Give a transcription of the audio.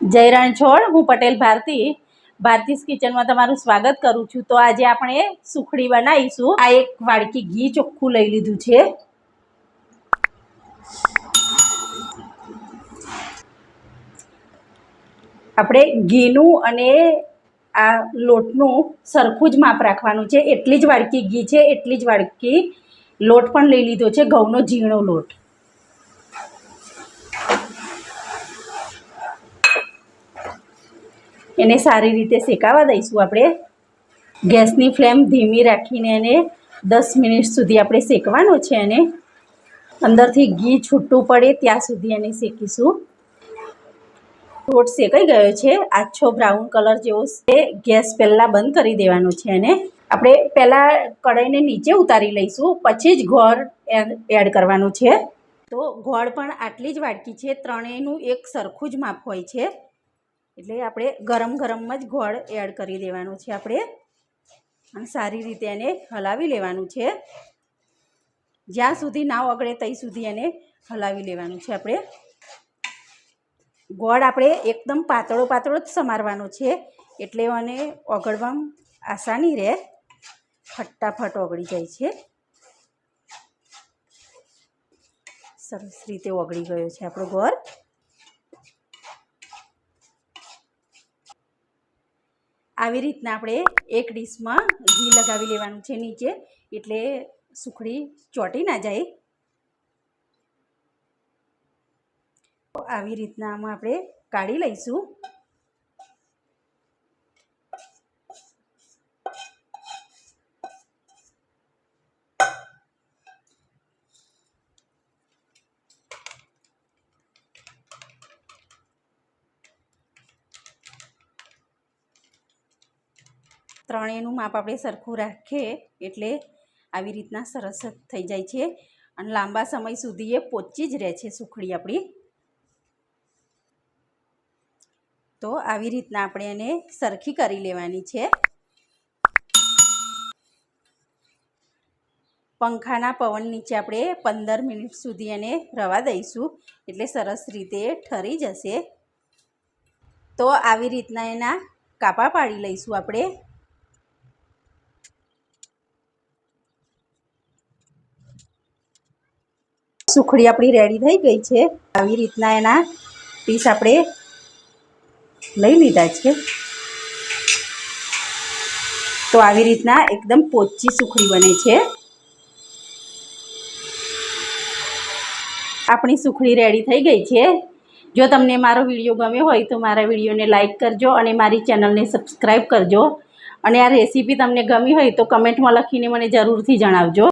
જયરાણ છોડ, હું પટેલ ભારતી, ભારતીસ કિચનમાં તમારું સ્વાગત કરું છું. તો આજે આપણે સુખડી બનાવીશું. આ એક વાડકી ઘી ચોખ્ખું લઈ લીધું છે. આપણે ઘીનું અને આ લોટનું સરખું જ માપ રાખવાનું છે. એટલી જ વાડકી ઘી છે, એટલી જ વાડકી લોટ પણ લઈ લીધો છે, ઘઉંનો ઝીણો લોટ. એને સારી રીતે શેકાવા દઈશું આપણે. ગેસની ફ્લેમ ધીમી રાખીને એને દસ મિનિટ સુધી આપણે શેકવાનો છે એને. અંદરથી ઘી છૂટું પડે ત્યાં સુધી એને શેકીશું. રોટ શેકાઈ ગયો છે. આછો બ્રાઉન કલર જેવો છે. ગેસ પહેલાં બંધ કરી દેવાનો છે એને. આપણે પહેલાં કઢાઈને નીચે ઉતારી લઈશું. પછી જ ગોળ એડ કરવાનું છે. તો ગોળ પણ આટલી જ વાટકી છે. ત્રણેયનું એક સરખું જ માપ હોય છે. એટલે આપણે ગરમ ગરમમાં જ ગોળ એડ કરી દેવાનું છે આપણે. અને સારી રીતે એને હલાવી લેવાનું છે. જ્યાં સુધી ના ઓગળે ત્યાં સુધી એને હલાવી લેવાનું છે આપણે. ગોળ આપણે એકદમ પાતળો પાતળો જ સમારવાનો છે. એટલે એને ઓગળવામાં આસાની રહે. ફટાફટ ઓગળી જાય છે. સરસ રીતે ઓગળી ગયો છે આપણો ગોળ. આવી રીતના આપણે એક ડીશમાં ઘી લગાવી લેવાનું છે નીચે, એટલે સુખડી ચોંટી ના જાય. આવી રીતના આમાં આપણે કાઢી લઈશું. ત્રણેયનું માપ આપણે સરખું રાખીએ એટલે આવી રીતના સરસ થઈ જાય છે. અને લાંબા સમય સુધી એ પોચી જ રહે છે સુખડી આપણી. તો આવી રીતના આપણે એને સરખી કરી લેવાની છે. પંખાના પવન નીચે આપણે પંદર મિનિટ સુધી એને રવા દઈશું. એટલે સરસ રીતે ઠરી જશે. તો આવી રીતના એના કાપા પાડી લઈશું આપણે. સુખડી આપણી રેડી થઈ ગઈ છે. આવી રીતના એના પીસ આપણે લઈ લીધા છે. તો આવી રીતના એકદમ પોચી સુખડી બને છે. આપણી સુખડી રેડી થઈ ગઈ છે. જો તમને મારો વીડિયો ગમ્યો હોય તો મારા વિડીયોને લાઇક કરજો અને મારી ચેનલને સબસ્ક્રાઈબ કરજો. અને આ રેસીપી તમને ગમી હોય તો કમેન્ટમાં લખીને મને જરૂરથી જણાવજો.